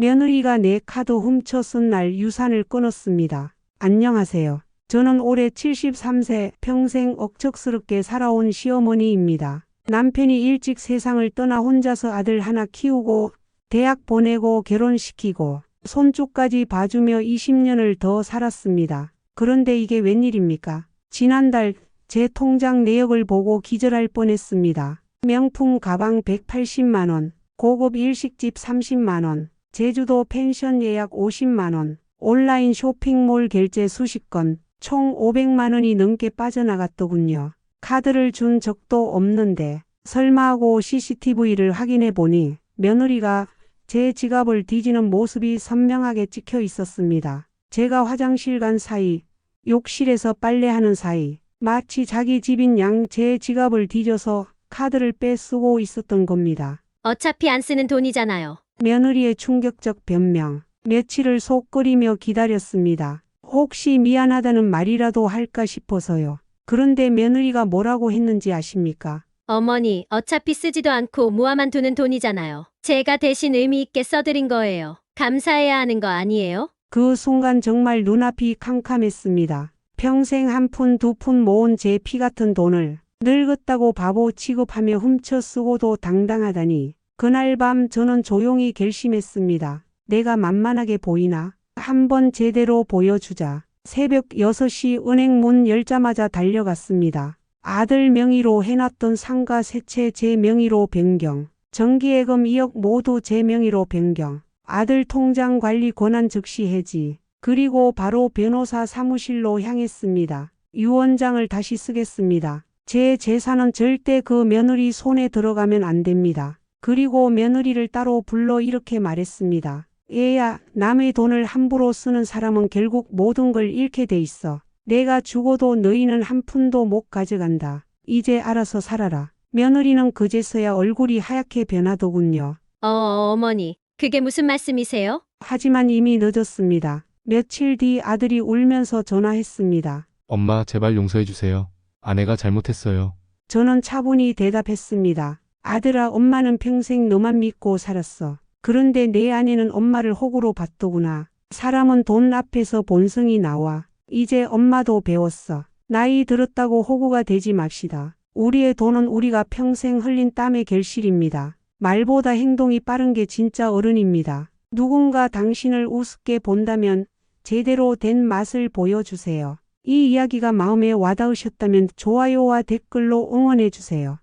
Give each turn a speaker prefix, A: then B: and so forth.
A: 며느리가 내 카드 훔쳐 쓴 날 유산을 끊었습니다. 안녕하세요. 저는 올해 73세 평생 억척스럽게 살아온 시어머니입니다. 남편이 일찍 세상을 떠나 혼자서 아들 하나 키우고 대학 보내고 결혼시키고 손주까지 봐주며 20년을 더 살았습니다. 그런데 이게 웬일입니까? 지난달 제 통장 내역을 보고 기절할 뻔했습니다. 명품 가방 180만원, 고급 일식집 30만원, 제주도 펜션 예약 50만원, 온라인 쇼핑몰 결제 수십 건, 총 500만원이 넘게 빠져나갔더군요. 카드를 준 적도 없는데 설마 하고 CCTV를 확인해 보니 며느리가 제 지갑을 뒤지는 모습이 선명하게 찍혀 있었습니다. 제가 화장실 간 사이, 욕실에서 빨래하는 사이, 마치 자기 집인 양 제 지갑을 뒤져서 카드를 빼쓰고 있었던 겁니다.
B: 어차피 안 쓰는 돈이잖아요.
A: 며느리의 충격적 변명. 며칠을 속 끓이며 기다렸습니다. 혹시 미안하다는 말이라도 할까 싶어서요. 그런데 며느리가 뭐라고 했는지 아십니까?
B: 어머니, 어차피 쓰지도 않고 모아만 두는 돈이잖아요. 제가 대신 의미 있게 써드린 거예요. 감사해야 하는 거 아니에요?
A: 그 순간 정말 눈앞이 캄캄했습니다. 평생 한 푼 두 푼 모은 제 피 같은 돈을 늙었다고 바보 취급하며 훔쳐 쓰고도 당당하다니. 그날 밤 저는 조용히 결심했습니다. 내가 만만하게 보이나? 한번 제대로 보여주자. 새벽 6시 은행 문 열자마자 달려갔습니다. 아들 명의로 해놨던 상가 세채 제 명의로 변경. 정기예금 2억 모두 제 명의로 변경. 아들 통장 관리 권한 즉시 해지. 그리고 바로 변호사 사무실로 향했습니다. 유언장을 다시 쓰겠습니다. 제 재산은 절대 그 며느리 손에 들어가면 안 됩니다. 그리고 며느리를 따로 불러 이렇게 말했습니다. 얘야, 남의 돈을 함부로 쓰는 사람은 결국 모든 걸 잃게 돼 있어. 내가 죽어도 너희는 한 푼도 못 가져간다. 이제 알아서 살아라. 며느리는 그제서야 얼굴이 하얗게 변하더군요.
B: 어, 어, 어머니. 그게 무슨 말씀이세요?
A: 하지만 이미 늦었습니다. 며칠 뒤 아들이 울면서 전화했습니다.
C: 엄마, 제발 용서해 주세요. 아내가 잘못했어요.
A: 저는 차분히 대답했습니다. 아들아, 엄마는 평생 너만 믿고 살았어. 그런데 내 아내는 엄마를 호구로 봤더구나. 사람은 돈 앞에서 본성이 나와. 이제 엄마도 배웠어. 나이 들었다고 호구가 되지 맙시다. 우리의 돈은 우리가 평생 흘린 땀의 결실입니다. 말보다 행동이 빠른 게 진짜 어른입니다. 누군가 당신을 우습게 본다면 제대로 된 맛을 보여주세요. 이 이야기가 마음에 와닿으셨다면 좋아요와 댓글로 응원해 주세요.